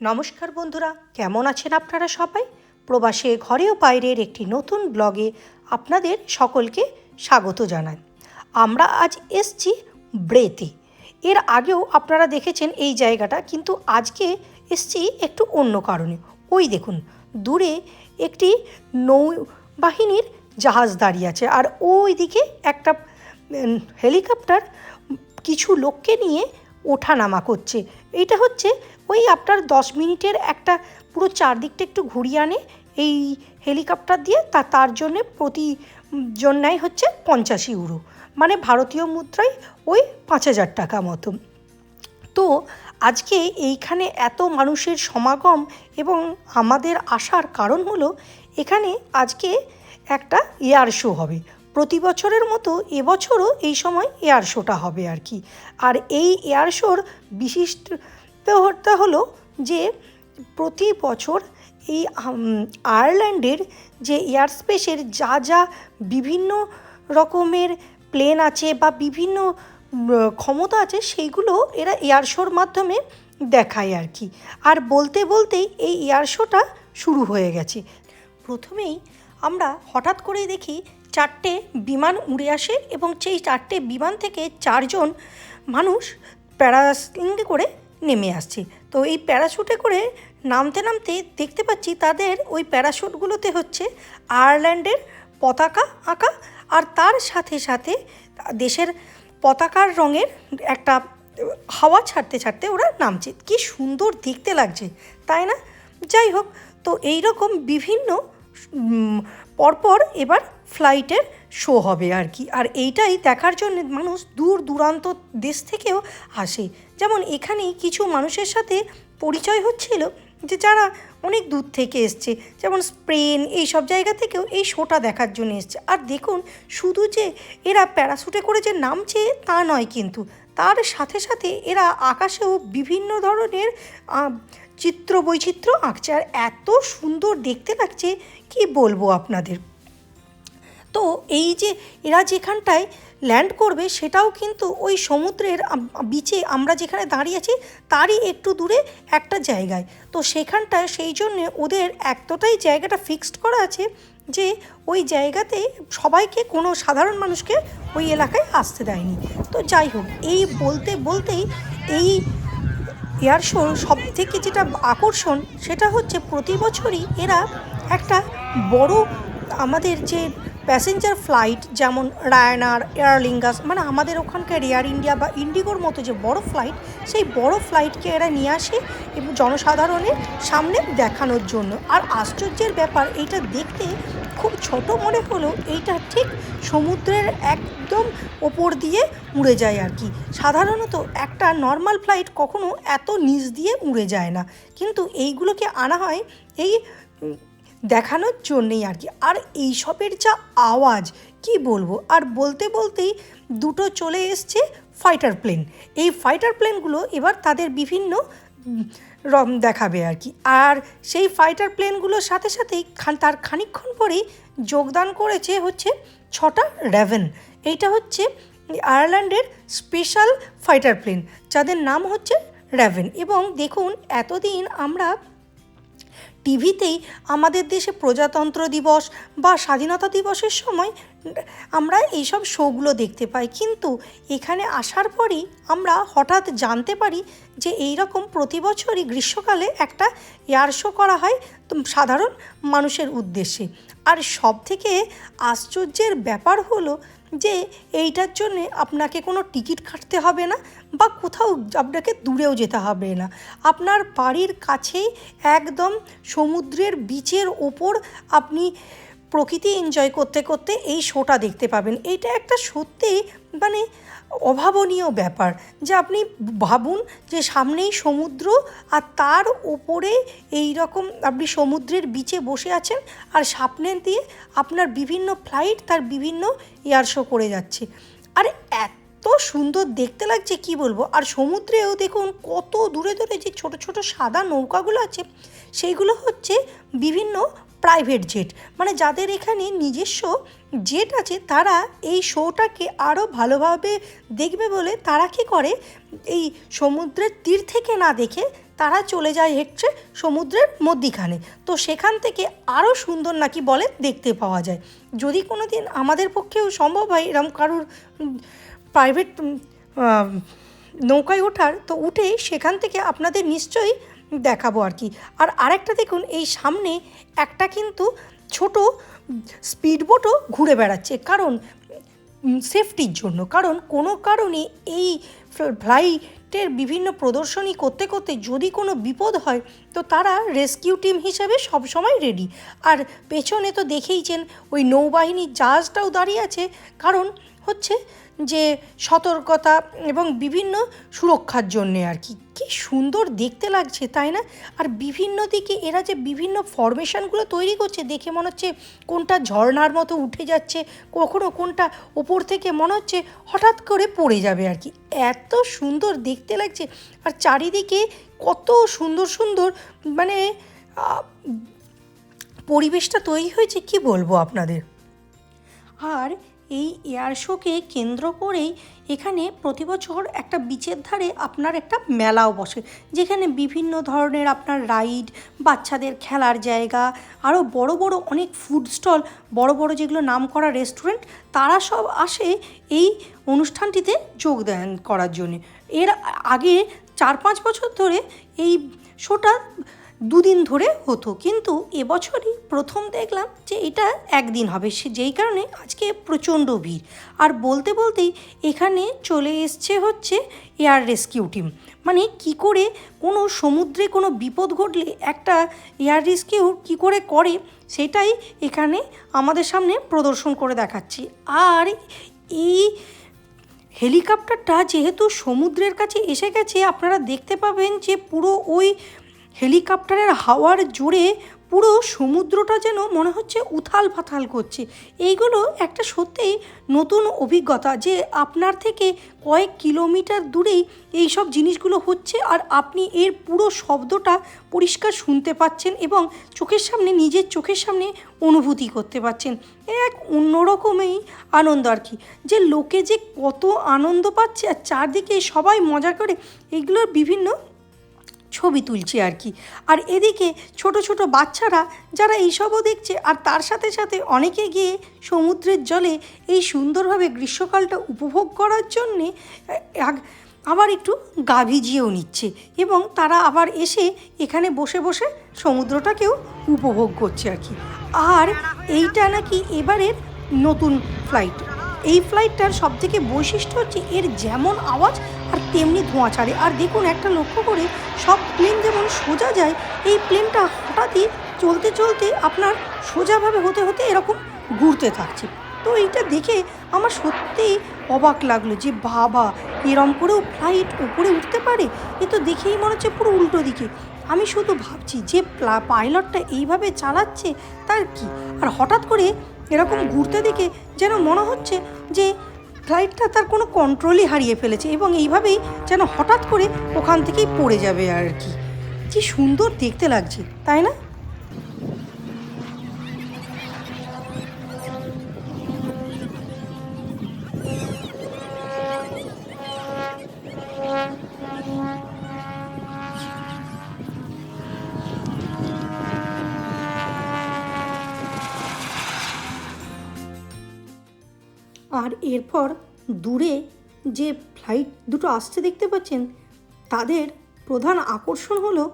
নমস্কার বন্ধুরা, কেমন আছেন আপনারা সবাই? প্রবাসে ঘরে ও বাইরের একটি নতুন ব্লগে আপনাদের সকলকে স্বাগত জানাই। আমরা আজ এসছি ব্রেতে। এর আগেও আপনারা দেখেছেন এই জায়গাটা, কিন্তু আজকে এসছি একটু অন্য কারণে। ওই দেখুন, দূরে একটি নৌবাহিনীর জাহাজ দাঁড়িয়ে আছে, আর ওই দিকে একটা হেলিকপ্টার কিছু লোককে নিয়ে ওঠানামা করছে। এইটা হচ্ছে ওই আপনার দশ মিনিটের একটা পুরো চারদিকটা একটু ঘুরিয়ে আনে, এই হেলিকপ্টার দিয়ে তা, তার জন্যে প্রতি জন্যায় হচ্ছে পঞ্চাশ ইউরো। মানে ভারতীয় মুদ্রায় ওই পাঁচ হাজার টাকা মতো। তো আজকে এইখানে এত মানুষের সমাগম এবং আমাদের আসার কারণ হলো, এখানে আজকে একটা এয়ার শো হবে। প্রতি বছরের মতো এবছরও এই সময় এয়ার শোটা হবে আর কি। আর এই এয়ার শোর বিশিষ্টতা হলো যে প্রতি বছর এই আয়ারল্যান্ডের যে এয়ারস্পেসের যা যা বিভিন্ন রকমের প্লেন আছে বা বিভিন্ন ক্ষমতা আছে সেইগুলো এরা এয়ার শোর মাধ্যমে দেখায় আর কি। আর বলতে বলতেই এই এয়ার শোটা শুরু হয়ে গেছে। প্রথমেই আমরা হঠাৎ করেই দেখি চারটে বিমান উড়ে আসে এবং সেই চারটে বিমান থেকে চারজন মানুষ প্যারাসিলিং করে নেমে আসছে। তো এই প্যারাশুটে করে নামতে নামতে দেখতে পাচ্ছি তাদের ওই প্যারাশুটগুলোতে হচ্ছে আয়ারল্যান্ডের পতাকা আঁকা আর তার সাথে সাথে দেশের পতাকার রঙের একটা হাওয়া ছাড়তে ছাড়তে ওরা নামছে। কি সুন্দর দেখতে লাগছে, তাই না? যাই হোক, তো এই রকম বিভিন্ন পরপর এবার ফ্লাইটের শো হবে আর কি। আর এইটাই দেখার জন্য মানুষ দূর দূরান্ত দেশ থেকেও আসে। যেমন এখানেই কিছু মানুষের সাথে পরিচয় হচ্ছিল যে যারা অনেক দূর থেকে এসছে। যেমন স্পেন এই সব জায়গা থেকেও এই শোটা দেখার জন্য এসছে। আর দেখুন, শুধু যে এরা প্যারাশুটে করে যে নামছে তা নয় কিন্তু, তার সাথে সাথে এরা আকাশেও বিভিন্ন ধরনের চিত্র বৈচিত্র্য আঁকছে। আর এত সুন্দর দেখতে লাগছে, কি বলব আপনাদের? তো এই যে এরা যেখানটায় ল্যান্ড করবে, সেটাও কিন্তু ওই সমুদ্রের বিচে আমরা যেখানে দাঁড়িয়ে আছি, তারই একটু দূরে একটা জায়গায়। তো সেখানটায় সেই জন্য ওদের এতটাই জায়গাটা ফিক্সড করা আছে যে ওই জায়গাতে সবাইকে, কোনো সাধারণ মানুষকে ওই এলাকায় আসতে দেয়নি। তো যাই হোক, এই বলতে বলতেই এই এয়ার সব থেকে যেটা আকর্ষণ, সেটা হচ্ছে প্রতি বছরই এরা একটা বড় আমাদের যে প্যাসেঞ্জার ফ্লাইট যেমন রায়নার এয়ারলিঙ্গাস মানে আমাদের ওখানকার এয়ার ইন্ডিয়া বা ইন্ডিগোর মতো যে বড় ফ্লাইট, সেই বড় ফ্লাইটকে এরা নিয়ে আসে এবং জনসাধারণের সামনে দেখানোর জন্য। আর আশ্চর্যের ব্যাপার, এইটা দেখতে খুব ছোট মনে হলেও এইটা ঠিক সমুদ্রের একদম ওপর দিয়ে উড়ে যায় আর কি। সাধারণত একটা নর্মাল ফ্লাইট কখনো এত নিচ দিয়ে উড়ে যায় না। কিন্তু এইগুলোকে আনা হয় এই দেখানোর জন্যেই আর কি। আর এইসবের যা আওয়াজ, কি বলব? আর বলতে বলতেই দুটো চলে এসছে ফাইটার প্লেন এই ফাইটার প্লেনগুলো এবার তাদের বিভিন্ন রম দেখাবে আর কি। আর সেই ফাইটার প্লেনগুলোর সাথে সাথেই খান, তার খানিকক্ষণ পরেই যোগদান করেছে হচ্ছে ছটা র্যাভেন এইটা হচ্ছে আয়ারল্যান্ডের স্পেশাল ফাইটার প্লেন যাদের নাম হচ্ছে র্যাভেন এবং দেখুন, এতদিন আমরা টিভিতেই আমাদের দেশে প্রজাতন্ত্র দিবস বা স্বাধীনতা দিবসের সময় আমরা এইসব শোগুলো দেখতে পাই। কিন্তু এখানে আসার পরই আমরা হঠাৎ জানতে পারি যে এই রকম প্রতি বছরই গ্রীষ্মকালে একটা এয়ার শো করা হয় সাধারণ মানুষের উদ্দেশ্যে। আর সব থেকে আশ্চর্যের ব্যাপার হলো যে এইটার জন্যে আপনাকে কোনো টিকিট কাটতে হবে না বা কোথাও আপনাকে দূরেও যেতে হবে না। আপনার বাড়ির কাছেই একদম সমুদ্রের বিচের ওপর আপনি প্রকৃতি এনজয় করতে করতে এই শোটা দেখতে পাবেন। এইটা একটা সত্যি মানে অভাবনীয় ব্যাপার, যে আপনি ভাবুন যে সামনেই সমুদ্র আর তার ওপরে এই রকম আপনি সমুদ্রের বিচে বসে আছেন আর সামনে দিয়ে আপনার বিভিন্ন ফ্লাইট তার বিভিন্ন এয়ার শো করে যাচ্ছে। আর এত সুন্দর দেখতে লাগছে, কি বলব? আর সমুদ্রেও দেখুন কত দূরে দূরে যে ছোট ছোট সাদা নৌকাগুলো আছে, সেইগুলো হচ্ছে বিভিন্ন প্রাইভেট জেট মানে যাদের এখানে নিজস্ব জেট আছে, তারা এই শোটাকে আরও ভালোভাবে দেখবে বলে তারা কী করে? এই সমুদ্রের তীর থেকে না দেখে তারা চলে যায় হচ্ছে সমুদ্রের মধ্যিখানে। তো সেখান থেকে আরও সুন্দর নাকি বলে দেখতে পাওয়া যায়। যদি কোনো দিন আমাদের পক্ষেও সম্ভব হয় এরম কারোর প্রাইভেট নৌকায় ওঠার, তো উঠে সেখান থেকে আপনাদের নিশ্চয়ই দেখাবো আর কি। আর আরেকটা দেখুন, এই সামনে একটা কিন্তু ছোট স্পিডবোটও ঘুরে বেড়াচ্ছে। কারণ সেফটির জন্য। কারণ, কোনো কারণে এই ফ্লাইটের বিভিন্ন প্রদর্শনী করতে করতে যদি কোনো বিপদ হয়, তো তারা রেস্কিউ টিম হিসেবে সবসময় রেডি আর পেছনে তো দেখেইছেন, ওই নৌবাহিনীর জাহাজটাও দাঁড়িয়ে আছে। কারণ হচ্ছে যে সতর্কতা এবং বিভিন্ন সুরক্ষার জন্যে আর কি। কী সুন্দর দেখতে লাগছে, তাই না? আর বিভিন্ন দিকে এরা যে বিভিন্ন ফরমেশনগুলো তৈরি করছে, দেখে মনে হচ্ছে কোনটা ঝর্নার মতো উঠে যাচ্ছে, কখনো কোনটা ওপর থেকে মনে হচ্ছে হঠাৎ করে পড়ে যাবে আর কি। এত সুন্দর দেখতে লাগছে আর চারিদিকে কত সুন্দর সুন্দর মানে পরিবেশটা তৈরি হয়েছে, কি বলব আপনাদের? আর এই এয়ার শোকে কেন্দ্র করেই এখানে প্রতি বছর একটা বিচের ধারে আপনার একটা মেলাও বসে। যেখানে বিভিন্ন ধরনের আপনার রাইড বাচ্চাদের খেলার জায়গা, আরও বড় বড় অনেক ফুড স্টল বড় বড় যেগুলো নাম করা রেস্টুরেন্ট তারা সব আসে এই অনুষ্ঠানটিতে যোগ দেন করার জন্যে। এর আগে চার পাঁচ বছর ধরে এই শোটা দুদিন ধরে হতো। কিন্তু এবছরই প্রথম দেখলাম যে এটা একদিন হবে। সে যেই কারণে আজকে প্রচণ্ড ভিড়। আর বলতে বলতেই এখানে চলে এসছে হচ্ছে এয়ার রেস্কিউ টিম মানে কি করে কোনো সমুদ্রে কোনো বিপদ ঘটলে একটা এয়ার রেস্কিউ কী করে করে, সেটাই এখানে আমাদের সামনে প্রদর্শন করে দেখাচ্ছি। আর এই হেলিকপ্টারটা যেহেতু সমুদ্রের কাছে এসে গেছে, আপনারা দেখতে পাবেন যে পুরো ওই হেলিকপ্টারের হাওয়ার জোরে পুরো সমুদ্রটা যেন মনে হচ্ছে উথাল পাথাল করছে। এইগুলো একটা সত্যিই নতুন অভিজ্ঞতা যে আপনার থেকে কয়েক কিলোমিটার দূরেই এই সব জিনিসগুলো হচ্ছে আর আপনি এর পুরো শব্দটা পরিষ্কার শুনতে পাচ্ছেন এবং চোখের সামনে, নিজের চোখের সামনে অনুভূতি করতে পাচ্ছেন। এক অন্যরকমই আনন্দ আর কি। যে লোকে যে কত আনন্দ পাচ্ছে আর চারদিকে সবাই মজা করে এইগুলোর বিভিন্ন ছবি তুলছে আর কি। আর এদিকে ছোট ছোট বাচ্চারা যারা এইসবও দেখছে, আর তার সাথে সাথে অনেকে গিয়ে সমুদ্রের জলে এই সুন্দরভাবে গ্রীষ্মকালটা উপভোগ করার জন্যে আগ- আবার একটু গা ভিজিয়েও নিচ্ছে এবং তারা আবার এসে এখানে বসে বসে সমুদ্রটাকেও উপভোগ করছে আর কি। আর এইটা নাকি এবারের নতুন ফ্লাইট এই ফ্লাইটটার সবথেকে বৈশিষ্ট্য হচ্ছে এর যেমন আওয়াজ তেমনি ধোঁয়া ছাড়ে। আর দেখুন, একটা লক্ষ্য করে সব প্লেন যেমন সোজা যায়, এই প্লেনটা হঠাৎই চলতে চলতে আপনার সোজাভাবে হতে হতে এরকম ঘুরতে থাকছে। তো এইটা দেখে আমার সত্যিই অবাক লাগল যে, বাবা, এরম করেও ফ্লাইট উপরে উঠতে পারে? এ তো দেখেই মনে হচ্ছে পুরো উল্টো দিকে। আমি শুধু ভাবছি, যে পাইলটটা এইভাবে চালাচ্ছে, তার কি? আর হঠাৎ করে এরকম ঘুরতে দেখে যেন মনে হচ্ছে যে ফ্লাইটটা তার কোনো কন্ট্রোলই হারিয়ে ফেলেছে এবং এইভাবেই যেন হঠাৎ করে ওখান থেকেই পড়ে যাবে আর কি। কি সুন্দর দেখতে লাগছে, তাই না? এরপর দূরে যে ফ্লাইট দুটো আসছে দেখতে পাচ্ছেন, তাদের প্রধান আকর্ষণ হলো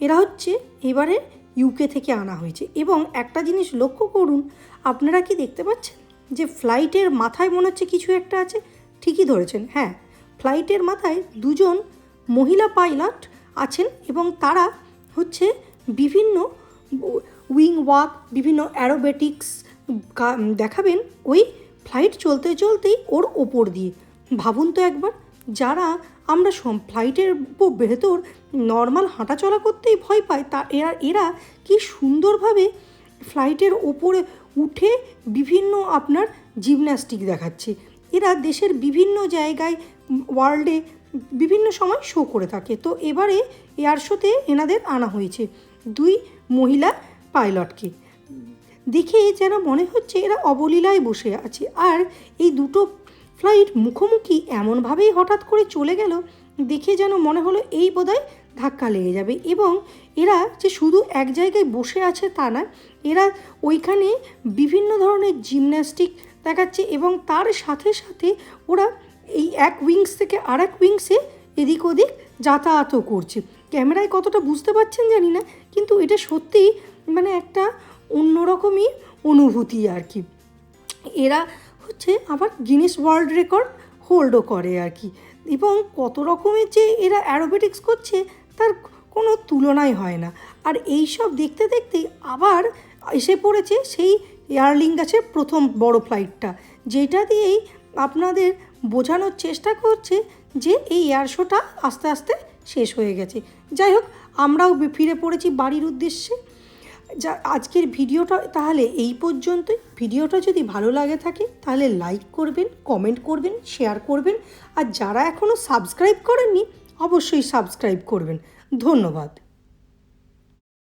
এরা হচ্ছে এবারে ইউকে থেকে আনা হয়েছে। এবং একটা জিনিস লক্ষ্য করুন, আপনারা কি দেখতে পাচ্ছেন? যে ফ্লাইটের মাথায় মনে হচ্ছে কিছু একটা আছে, ঠিকই ধরেছেন হ্যাঁ। ফ্লাইটের মাথায় দুজন মহিলা পাইলট আছেন এবং তারা হচ্ছে বিভিন্ন উইং ওয়াক বিভিন্ন অ্যারোবেটিক্স দেখাবেন ওই ফ্লাইট চলতে চলতেই ওর ওপর দিয়ে। ভাবুন তো একবার, যারা আমরা ফ্লাইটের ভেতর নর্মাল হাঁটাচলা করতেই ভয় পাই তা এরা এরা কি সুন্দরভাবে ফ্লাইটের ওপরে উঠে বিভিন্ন আপনার জিমন্যাস্টিক দেখাচ্ছে। এরা দেশের বিভিন্ন জায়গায় ওয়ার্ল্ডে বিভিন্ন সময় শো করে থাকে। তো এবারে এয়ার শোতে এনাদের আনা হয়েছে দুই মহিলা পাইলটকে দেখে যেন মনে হচ্ছে এরা অবলীলায় বসে আছে। আর এই দুটো ফ্লাইট মুখোমুখি এমনভাবেই হঠাৎ করে চলে গেল, দেখে যেন মনে হলো এই বোধহয় ধাক্কা লেগে যাবে। এবং এরা যে শুধু এক জায়গায় বসে আছে তা না এরা ওইখানে বিভিন্ন ধরনের জিমন্যাস্টিক দেখাচ্ছে এবং তার সাথে সাথে ওরা এই এক উইংস থেকে আর এক উইংসে এদিক ওদিক যাতায়াতও করছে। ক্যামেরায় কতটা বুঝতে পারছেন জানি না, কিন্তু এটা সত্যিই মানে একটা অন্যরকমই অনুভূতি আর কি। এরা হচ্ছে আবার গিনেস ওয়ার্ল্ড রেকর্ড হোল্ডও করে আর কি। এবং কত রকমের যে এরা অ্যারোবেটিক্স করছে, তার কোনো তুলনাই হয় না। আর এই সব দেখতে দেখতে আবার এসে পড়েছে সেই এয়ারলিং গাছের প্রথম বড় ফ্লাইটটা যেটা দিয়েই আপনাদের বোঝানোর চেষ্টা করছে যে এই এয়ার শোটা আস্তে আস্তে শেষ হয়ে গেছে। যাই হোক, আমরাও ফিরে পড়েছি বাড়ির উদ্দেশ্যে। যা আজকের ভিডিওটা তাহলে এই পর্যন্তই। ভিডিওটা যদি ভালো লাগে থাকে, তাহলে লাইক করবেন কমেন্ট করবেন শেয়ার করবেন। আর যারা এখনও সাবস্ক্রাইব করেননি, অবশ্যই সাবস্ক্রাইব করবেন। ধন্যবাদ।